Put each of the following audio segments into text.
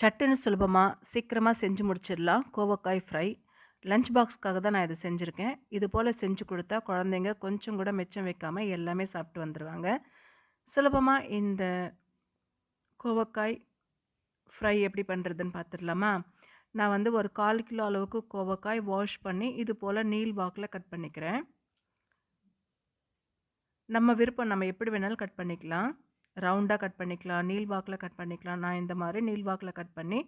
சட்டுன்னு சுலபமாக சீக்கிரமாக செஞ்சு முடிச்சிடலாம். கோவக்காய் ஃப்ரை. லஞ்ச் பாக்ஸ்க்காக தான் நான் இதை செஞ்சுருக்கேன். இது போல் செஞ்சு கொடுத்தா குழந்தைங்க கொஞ்சம் கூட மிச்சம் வைக்காமல் எல்லாமே சாப்பிட்டு வந்துடுவாங்க சுலபமாக இந்த கோவக்காய் ஃப்ரை எப்படி பண்ணுறதுன்னு பார்த்துடலாமா நான் வந்து ஒரு கால் கிலோ அளவுக்கு கோவக்காய் வாஷ் பண்ணி இது போல் நீல் வாக்கில் கட் பண்ணிக்கிறேன். நம்ம விருப்பம் நம்ம எப்படி வேணாலும் கட் பண்ணிக்கலாம். ரவுண்டாக கட் பண்ணிக்கலாம் நீல் வாக்கில் கட் பண்ணிக்கலாம். நான் இந்த மாதிரி நீல் வாக்கில் கட் பண்ணி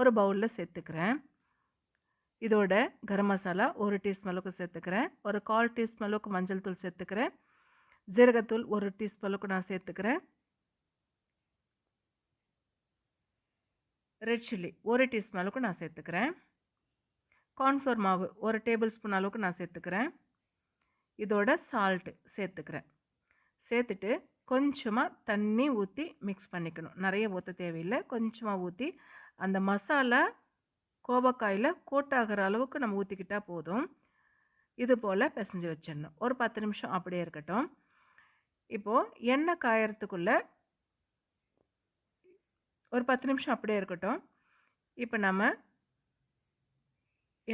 ஒரு பவுலில் சேர்த்துக்கிறேன். இதோட கரம் மசாலா ஒரு டீஸ்பூன் அளவுக்கு சேர்த்துக்கிறேன். ஒரு கால் டீஸ்பூன் அளவுக்கு மஞ்சள் தூள் சேர்த்துக்கிறேன். ஜீரகத்தூள் ஒரு டீஸ்பூன் அளவுக்கு நான் சேர்த்துக்கிறேன். ரெட் சில்லி ஒரு டீஸ்பூன் அளவுக்கு நான் சேர்த்துக்கிறேன். கார்ன்ஃப்ளவர் மாவு ஒரு டேபிள் ஸ்பூன் அளவுக்கு நான் சேர்த்துக்கிறேன். இதோட சால்ட்டு சேர்த்துக்கிறேன். சேர்த்துட்டு கொஞ்சமாக தண்ணி ஊற்றி மிக்ஸ் பண்ணிக்கணும். நிறைய ஊற்ற தேவையில்லை. கொஞ்சமாக ஊற்றி அந்த மசாலா கோவக்காயில் கோட்டாகிற அளவுக்கு நம்ம ஊற்றிக்கிட்டால் போதும். இது போல் பிசைஞ்சு வச்சிடணும். ஒரு பத்து நிமிஷம் அப்படியே இருக்கட்டும். இப்போது எண்ணெய் காயறதுக்குள்ளே ஒரு பத்து நிமிஷம் அப்படியே இருக்கட்டும். இப்போ நம்ம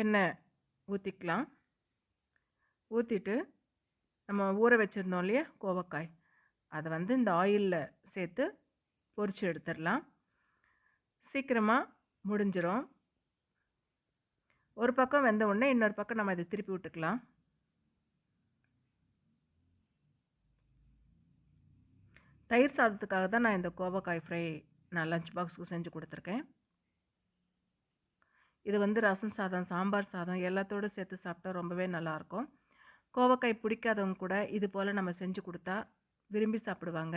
எண்ணெய் ஊற்றிக்கலாம் ஊற்றிட்டு நம்ம ஊற வச்சுருந்தோம் இல்லையா? கோவக்காய். அதை வந்து இந்த ஆயிலில் சேர்த்து பொறிச்சு எடுத்துடலாம். சீக்கிரமாக முடிஞ்சிடும் ஒரு பக்கம் வெந்த உடனே இன்னொரு பக்கம் நம்ம இதை திருப்பி விட்டுக்கலாம். தயிர் சாதத்துக்காக தான் நான் இந்த கோவக்காய் ஃப்ரை நான் லஞ்ச் பாக்ஸுக்கு செஞ்சு கொடுத்துருக்கேன். இது வந்து ரசம் சாதம் சாம்பார் சாதம் எல்லாத்தோடு சேர்த்து சாப்பிட்டா ரொம்பவே நல்லாயிருக்கும் கோவக்காய் பிடிக்காதவங்க கூட இது போல் நம்ம செஞ்சு கொடுத்தா விரும்பி சாப்பிடுவாங்க.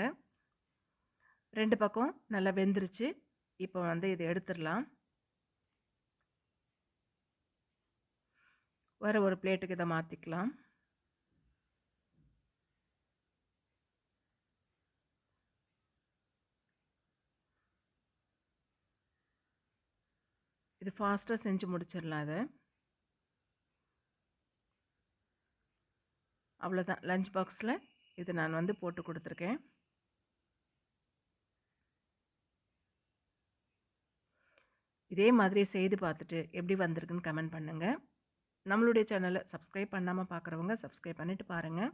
ரெண்டு பக்கம் நல்லா வெந்துருச்சு. இப்போ வந்து இதை எடுத்துடலாம். வேறு ஒரு பிளேட்டுக்கு இதை மாற்றிக்கலாம் இது ஃபாஸ்ட்டாக செஞ்சு முடிச்சிடலாம் அதை அவ்வளோதான். லஞ்ச் பாக்ஸில் இது நான் வந்து போட்டு கொடுத்துருக்கேன். இதே மாதிரி செய்து பார்த்துட்டு எப்படி வந்திருக்குன்னு கமெண்ட் பண்ணுங்கள் நம்மளுடைய சேனலை சப்ஸ்கிரைப் பண்ணாமல் பார்க்குறவங்க சப்ஸ்கிரைப் பண்ணிவிட்டு பாருங்கள்